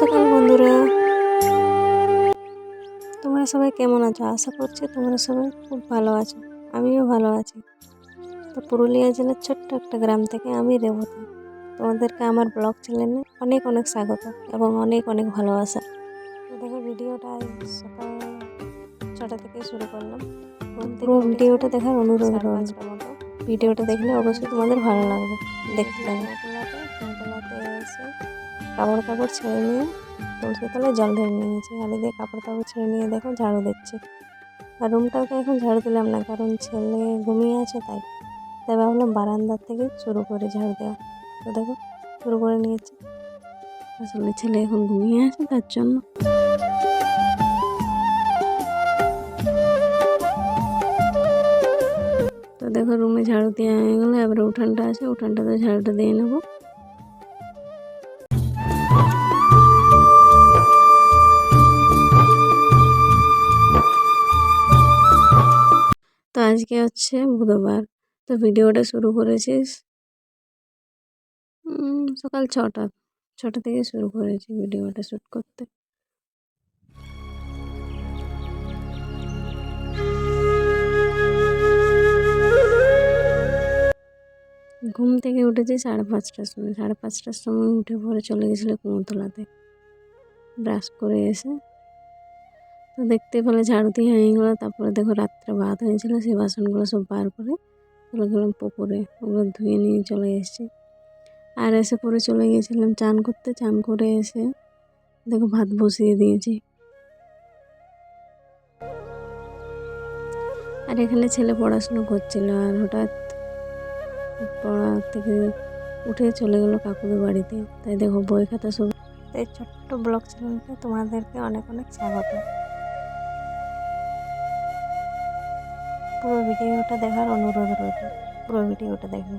সকাল বন্ধুরা। তোমরা সবাই কেমন আছো? আশা করছি তোমরা সবাই খুব ভালো আছো। আমিও ভালো আছি। তো পুরুলিয়া জেলার ছোট্ট একটা গ্রাম থেকে আমি রেবতী। তোমাদেরকে আমার ব্লগ চ্যানেলে অনেক অনেক স্বাগত এবং অনেক অনেক ভালোবাসা। দেখো ভিডিওটা সকাল ছটা থেকে শুরু করলাম। পুরো ভিডিওটা দেখার অনুরোধ রইল। ভিডিওটা দেখলে অবশ্যই তোমাদের ভালো লাগবে। দেখতে লাগবে কাপড় কাপড় ছেড়ে নিয়ে তুলসী তলায় জল ধরে নিয়েছি আর এদিকে কাপড় কাপড় ছেড়ে নিয়ে দেখো ঝাড়ু দিচ্ছে। আর রুমটাকে এখন ঝাড়ু দিলাম না, কারণ ছেলে ঘুমিয়ে আছে তাই। তাই ভাবলাম বারান্দার থেকে শুরু করে ঝাড়ু দেওয়া। তো দেখো, শুরু করে নিয়েছি। আসলে ছেলে এখন ঘুমিয়ে আছে তার জন্য। তো দেখো রুমে ঝাড়ু দেওয়া হয়ে গেলো। এবারে উঠানটা আছে, উঠানটাতে ঝাড়ুটা দিয়ে নেব। আজকে হচ্ছে বুধবার। তো ভিডিওটা শুরু করেছিস? সকাল ছটা। ছটা থেকে শুরু করেছি ভিডিওটা শ্যুট করতে। ঘুম থেকে উঠেছি সাড়ে পাঁচটার সময়। সাড়ে পাঁচটার সময় উঠে পরে চলে গেছিল কুমোতলাতে ব্রাশ করে এসে তো দেখতে পেলে ঝাড়ু দিয়ে হয়ে গেলো, তারপরে দেখো রাত্রে ভাত হয়েছিল, সেই বাসনগুলো সব বার করে চলে গেলাম পুকুরে, ওগুলো ধুয়ে নিয়ে চলে এসেছি। আর এসে পরে চলে গিয়েছিলাম চান করতে, চান করে এসে দেখো ভাত বসিয়ে দিয়েছি। আর এখানে ছেলে পড়াশুনো করছিল আর হঠাৎ পড়া থেকে উঠে চলে গেলো কাকুদের বাড়িতে। তাই দেখো বই খাতা সব এই ছোট্ট ব্লগ চ্যানেলকে তোমাদেরকে অনেক অনেক স্বাগত। পুরো ভিডিওটা দেখার অনুরোধ রইল। পুরো ভিডিওটা দেখবে।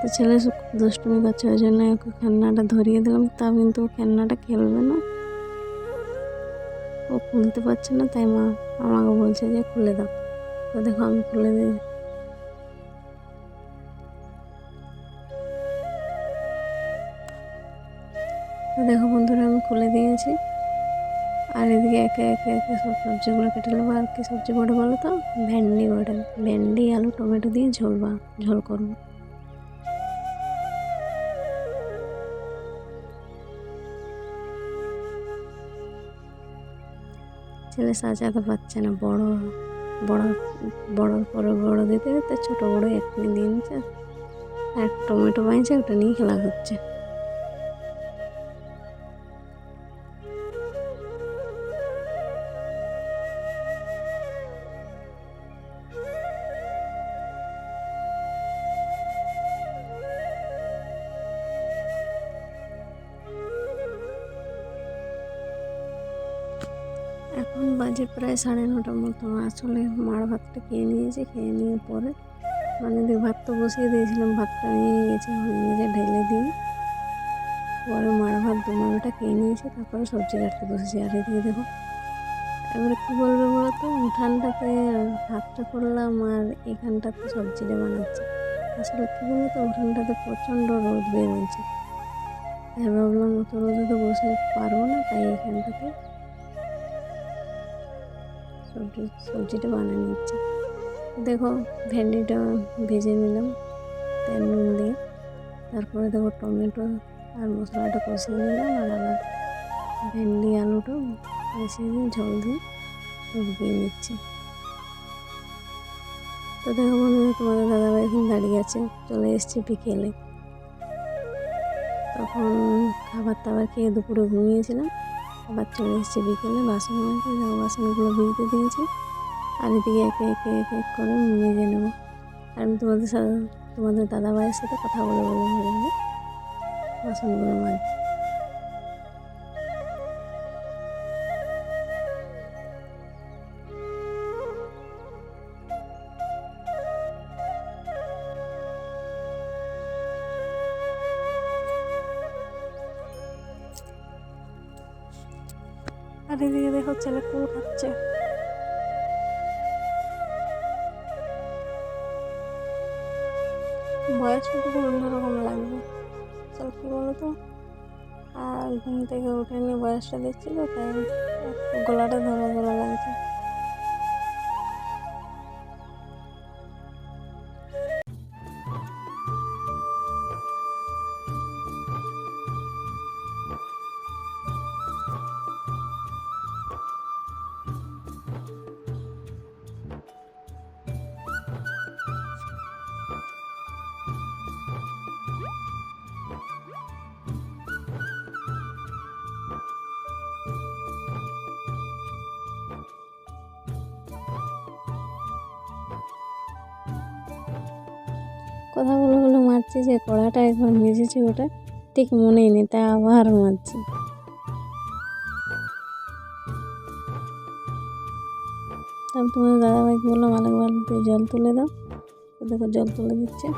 তো ছেলে দুষ্টুমি করছে, ওই জন্য ওকে খেলনাটা ধরিয়ে দিলাম। তা কিন্তু খেলনাটা খেলবে না। ও খুলতে পারছে না, তাই মা আমাকে বলছে যে খুলে দাও। তো দেখো, আমি খুলে দিই। তো দেখো বন্ধুরা, আমি খুলে দিয়েছি। আর এদিকে একে একে একে সব সবজিগুলো কেটে নেব। আর কি সবজি বড় বলো তো? ভেন্ডি বড়ে। ভেন্ডি, আলু, টমেটো দিয়ে ঝোল বা, ঝোল করব। ছেলে সাজাতে পারছে না, বড়। বড় বড় পরে বড় দিতে দিতে ছোট বড় এক দিন নিচ্ছে আর টমেটো বানিয়েছে, ওটা নিয়ে খেলা করছে বাজে প্রায় সাড়ে নটার মতো। আসলে মার ভাতটা খেয়ে নিয়েছি, খেয়ে নিয়ে পরে মানে দিয়ে ভাত তো বসিয়ে দিয়েছিলাম, ভাতটা নিয়ে গেছে নিজে ঢেলে দিয়ে পরে মার ভাত দুমানোটা খেয়ে নিয়েছি, তারপরে সবজি কাটতে বসেছি। আর এদিকে দেখো, এবারে কী বলবে বলো তো? উঠানটাতে ভাতটা করলাম আর এখানটাতে সবজিটা বানাচ্ছি। আসলে কী বলো তো, উঠানটাতে প্রচণ্ড রোদ বেরোচ্ছে। তাই ভাবলাম অত রোদে তো বসে পারব না, তাই এখানটাতে সবজি, সবজিটা বানিয়ে নিচ্ছি। দেখো ভেন্ডিটা ভেজে নিলাম, তেল নুন দিয়ে। তারপরে দেখো টমেটো আর মশলাটা কষিয়ে নিলাম আর আবার ভেন্ডি আলুটা মিশিয়ে দিয়ে ঝোল দিয়ে ডুবিয়ে নিচ্ছি। তো দেখো মনে হয় তোমাদের দাদাভাই এখন দাঁড়িয়ে আছে, চলে এসেছি বিকেলে। তখন খাবার টাবার খেয়ে দুপুরে ঘুমিয়েছিলাম। আবার চলে এসেছি বিকেলে, বাসন মাঝে দেখো বাসনগুলো ভিজতে দিয়েছি। আর এদিকে একে একে, এক এক করে মেজে নেব। আর আমি তোমাদের সাথে, তোমাদের দাদাভাইয়ের সাথে কথা বলে বলে বাসনগুলো মাজছি আর এদিকে দেখো ছেলে কুল খাচ্ছে। বয়সটা খুব অন্যরকম লাগবে চল কী বলতো? আর ঘুম থেকে উঠে নিয়ে বয়সটা দেখছি তো তাই গলাটা ধরা ধরা লাগছে। কথা বলে বলে মারছি যে কড়াটা একবার মেজেছি ওটা, ঠিক মনেই নেই, তা আবার মারছি। তারপর তোমাদের দাদাভাইকে বললাম আরেক বালতি জল তুলে দাও। দেখো জল তুলে দিচ্ছে।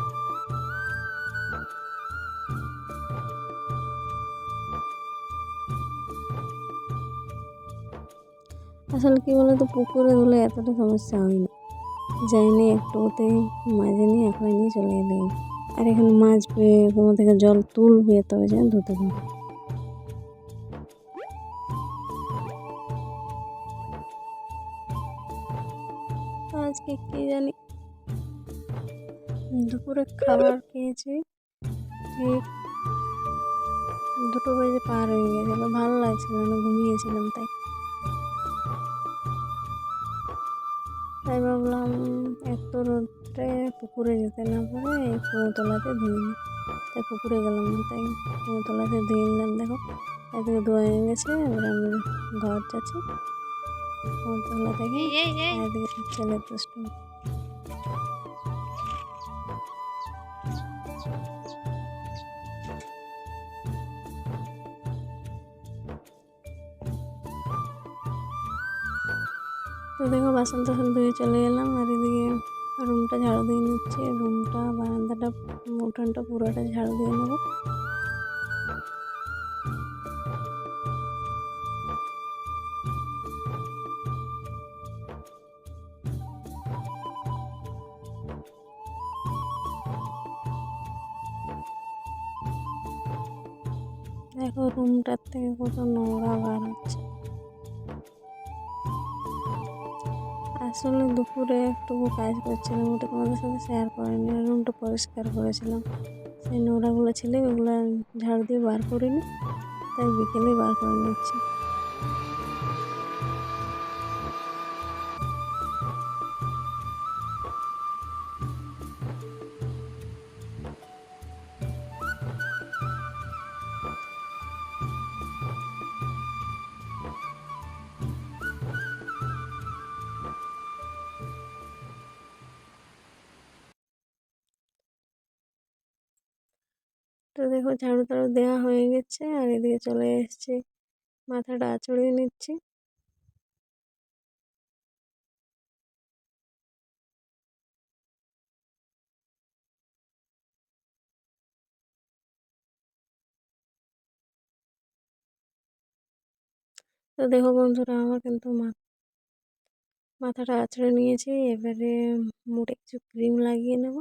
আসলে কি বলতো, পুকুরে ধুলে এতটা সমস্যা হয় না। যাইনি একটুতেই মাঝে নিয়ে এখন নিয়ে চলে এলে। আর এখানে মাছ পেয়ে কোনো থেকে জল তুলবে তবে যেন ধুতে পারবে আজকে কি জানি দুপুরে খাবার খেয়েছি। ঠিক দুটো বাজে পার হয়ে গেছিল ভালো লাগছিল না, ঘুমিয়েছিলাম তাই। তাই ভাবলাম এত রোদে পুকুরে যেতে না পারে এই কুমোতলাতে ধুয়ে নিই। তাই পুকুরে গেলাম না তাই কুমোতলাতে ধুয়ে নিলাম। দেখো এদিকে ধোয়া হয়ে গেছে এবার আমি ঘর যাচ্ছি। কুমোতলা থেকে এদিকে ছেলে দুষ্টু দেখো, বাসন টাসন ধুয়ে চলে এলাম আর এদিকে রুমটা ঝাড়ু দিয়ে নিচ্ছি। রুমটা, বারান্দাটা, উঠানটা পুরোটা ঝাড়ু দিয়ে নেব। দেখো, রুমটার থেকে কত নোংরা বার হচ্ছে। আসলে দুপুরে একটু কাজ করছিলাম, ওটা তোমাদের সাথে শেয়ার করিনি। রুমটা পরিষ্কার করেছিলাম। সেই নোংরাগুলো ছিল, ওগুলো ঝাড় দিয়ে বার করিনি, তাই বিকেলেই বার করে নিচ্ছি। তো দেখো ঝাড়ু টাড়ু দেওয়া হয়ে গেছে আর এদিকে চলে এসেছি, মাথাটা আঁচড়িয়ে নিচ্ছি। তো দেখো বন্ধুরা, আমার কিন্তু মাথাটা আঁচড়ে নিয়েছি, এবারে মুখে কিছু ক্রিম লাগিয়ে নেব,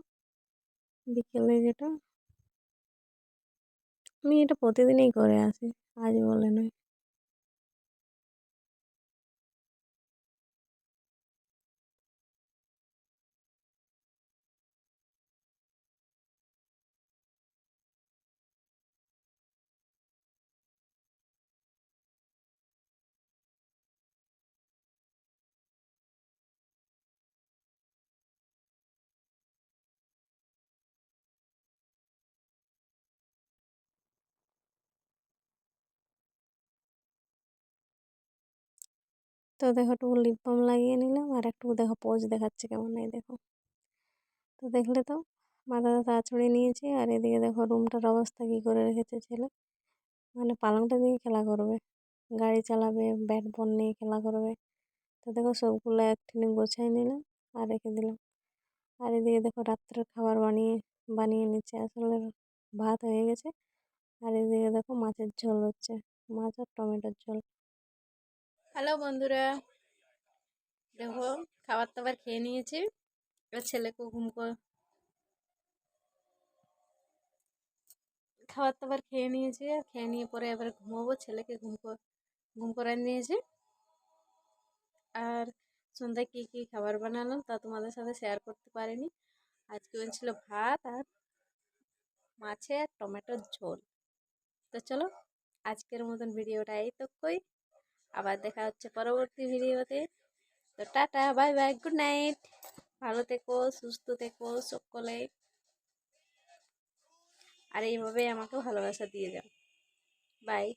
বিকেলে যেটা। আমি এটা প্রতিদিনই করে আসি আজ বলে নয়। তো দেখো একটু লিপ বাম লাগিয়ে নিলাম আর একটু দেখো পোজ দেখাচ্ছে কেমন এই দেখো। তো দেখলে তো মাথা টাথা আঁচড়ে নিয়েছি আর এদিকে দেখো রুমটার অবস্থা কী করে রেখেছে ছেলে। মানে পালংটা দিয়ে খেলা করবে, গাড়ি চালাবে ব্যাট বল নিয়ে খেলা করবে। তো দেখো সবগুলো একখানে গোছায় নিলাম আর রেখে দিলাম। আর এদিকে দেখো রাত্রের খাবার বানিয়ে বানিয়ে নিচ্ছে। আসলে ভাত হয়ে গেছে। আর এদিকে দেখো মাছের ঝোল হচ্ছে, মাছ আর টমেটোর ঝোল। হ্যালো বন্ধুরা। দেখো খাবার দাবার খেয়ে নিয়েছি। এবার ছেলেকে ঘুম খাবার দাবার খেয়ে নিয়েছি। আর খেয়ে নিয়ে পরে এবার ঘুমাবো। ছেলেকে ঘুম ঘুম করান নিয়েছি। আর সন্ধ্যায় কী কী খাবার বানালাম তা তোমাদের সাথে শেয়ার করতে পারিনি। আজকে ছিল ভাত আর মাছের টমেটোর ঝোল। তো চলো, আজকের মতন ভিডিওটা এই তো কই আবার দেখা হচ্ছে পরবর্তী ভিডিওতে। তো tata, bye bye, good night. ভালো থেকো, সুস্থ থেকো, সকলে। আর এইভাবে আমাকে ভালোবাসা দিয়ে যাও। বাই।